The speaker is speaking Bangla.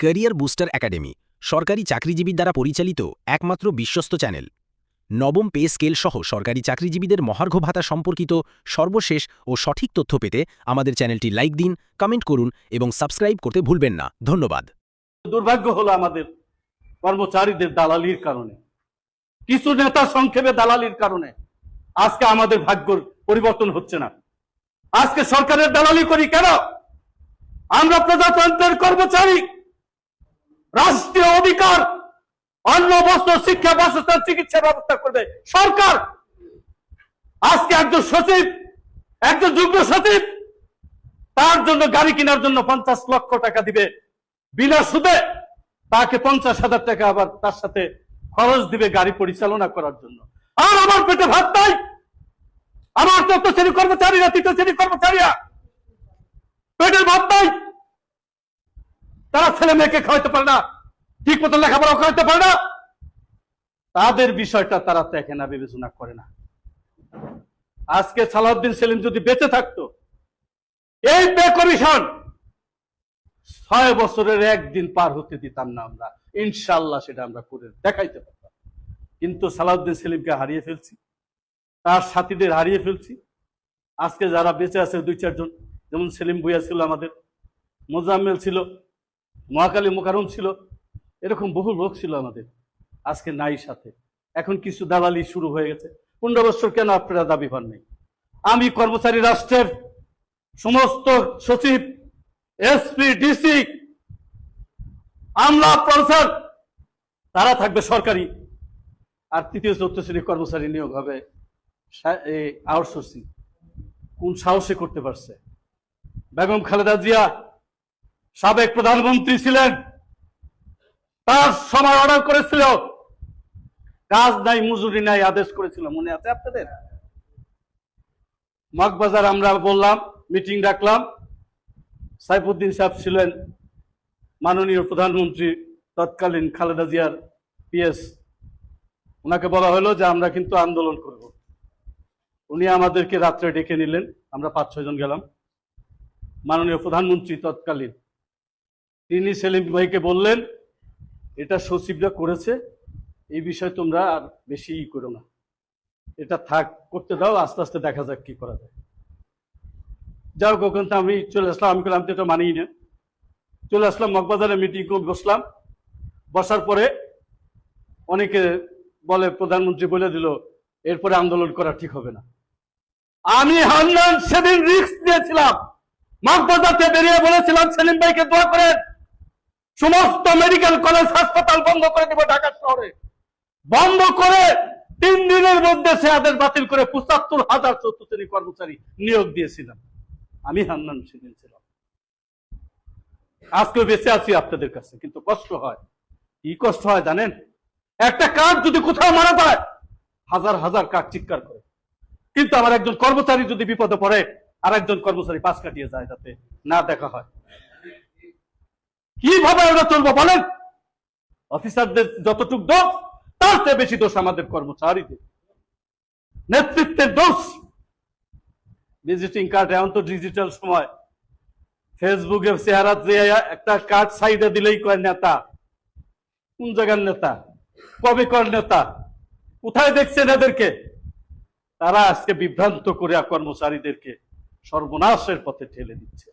ক্যারিয়ার বুস্টার একাডেমি, সরকারি চাকরিজীবীর দ্বারা পরিচালিত একমাত্র বিশ্বস্ত চ্যানেল। নবম পে স্কেল সহ সরকারি চাকরিজীবীদের মহার্ঘ ভাতা সম্পর্কিত সর্বশেষ ও সঠিক তথ্য পেতে আমাদের চ্যানেলটি লাইক দিন, কমেন্ট করুন এবং সাবস্ক্রাইব করতে ভুলবেন না। ধন্যবাদ। দুর্ভাগ্য হলো আমাদের কর্মচারীদের দালালির কারণে। কিছু নেতা সংক্ষেপে দালালির কারণে আজকে আমাদের ভাগ্যর পরিবর্তন হচ্ছে না। আজকে সরকারের দালালি করি কেন? আমরা প্রজাতন্ত্রের কর্মচারী। রাষ্ট্রীয় অধিকার অন্ন বস্ত্র, শিক্ষা, বাসস্থান, চিকিৎসা ব্যবস্থা করবে সরকার। আজকে একজন সচিব, একজন যুগ্ম সচিব, তার জন্য গাড়ি কেনার জন্য পঞ্চাশ লক্ষ টাকা দিবে। বিনা সুদে তাকে পঞ্চাশ হাজার টাকা আবার তার সাথে খরচ দিবে গাড়ি পরিচালনা করার জন্য। আর আমার পেটে ভাত নাই। আমার চতুর্থ শ্রেণি কর্মচারীরা তৃতীয় শ্রেণি কর্মচারীরা, পেটের ভাত নাই। তারা ছেলে মেয়েকে খাওয়াইতে পারে না ঠিক মতো লেখাপড়া খাওয়াইতে পারে না। তাদের বিষয়টা তারা দেখে না, বিবেচনা করে না। আজকে সালাউদ্দিন সেলিম যদি বেঁচে থাকতো, এই পে কমিশন ছয় বছরের একদিন পার হতে দিতাম না আমরা। ইনশাল্লাহ সেটা আমরা করে দেখাইতে পারতাম। কিন্তু সালাউদ্দিন সেলিমকে হারিয়ে ফেলছি, তার সাথীদের হারিয়ে ফেলছি। আজকে যারা বেঁচে আছে দুই চারজন, যেমন সেলিম ভুইয়া ছিল আমাদের, মোজাম্মেল ছিল মহাকালী মোকারম ছিল। এরকম বহু লোক ছিল আমাদের, আজকে নাই সাথে। এখন কিছু দালালি শুরু হয়ে গেছে। পনেরো বছর কেন আপনারা দাবি পান নেই? আমি কর্মচারী রাষ্ট্রের সমস্ত সচিব, এসপি, ডিসি, আমলা, প্রফেসর, তারা থাকবে সরকারি। আর তৃতীয়, চতুর্থ শ্রেণি কর্মচারী নিয়োগ হবে আউটসোর্সিং কোন সাহসে করতে পারছে? বেগম খালেদা জিয়া সাবেক প্রধানমন্ত্রী ছিলেন। তার সময় অর্ডার করেছিল। কাজ নাই, মজুরি নাই, আদেশ করেছিল। মনে আছে আপনাদের? মগবাজার আমরা বললাম মিটিং ডাকলাম সাইফুদ্দিন সাহেব ছিলেন মাননীয় প্রধানমন্ত্রী, তৎকালীন খালেদা জিয়ার পিএস। ওনাকে বলা হলো যে আমরা কিন্তু আন্দোলন করব। উনি আমাদেরকে রাত্রে ডেকে নিলেন। আমরা পাঁচ ছয়জন গেলাম। মাননীয় প্রধানমন্ত্রী তৎকালীন তিনি সেলিম ভাইকে বললেন, এটা সচিবরা করেছে, এই বিষয়ে তোমরা আর বেশি ই করো না। এটা থাক, করতে দাও, আস্তে আস্তে দেখা যাক কি করা যায়। যাও কখন তো আমি চলে আসলাম। আমি আমি তো এটা মানিই না। চলে আসলাম, মগবাজারে মিটিং করে বসলাম। বসার পরে অনেকে বলে, প্রধানমন্ত্রী বলে দিল, এরপরে আন্দোলন করা ঠিক হবে না। আমি হান্নান সেদিন রিস্ক নিয়েছিলাম। মগবাজারতে বেরিয়ে বলেছিলাম, সেলিম ভাইকে দোয়া করেন। সমস্ত মেডিকেল কলেজ, হাসপাতাল বন্ধ করে দেবো ঢাকা শহরে। বন্ধ করে তিন দিনের মধ্যে সে আদেশ বাতিল করে পঁচাত্তর হাজার চতুর্থ শ্রেণি কর্মচারী নিয়োগ দিয়েছিলাম। আমি হান্নান সেদিন ছিলাম। আজকে বেঁচে আছি আপনাদের কাছে, কিন্তু কষ্ট হয়। কি কষ্ট হয় জানেন? একটা কাজ যদি কোথাও মারা যায়, হাজার হাজার কাজ চিৎকার করে। কিন্তু আমার একজন কর্মচারী যদি বিপদে পড়ে আর একজন কর্মচারী পাশ কাটিয়ে যায় যাতে না দেখা হয়। কীভাবে ওরা চলবো বলেন? অফিসারদের যতটুক দোষ, তার চেয়ে বেশি দোষ আমাদের কর্মচারীদের। নেতৃত্বের দোষ। ভিজিটিং কার্ড এখন তো ডিজিটাল সময়। ফেসবুকে চেহারা দিয়ে একটা কার্ড সাইডে দিলেই কয় নেতা? কোন জায়গার নেতা? কবে কর নেতা? কোথায় দেখছেন এদেরকে? তারা আজকে বিভ্রান্ত করে কর্মচারীদেরকে সর্বনাশের পথে ঠেলে দিচ্ছে।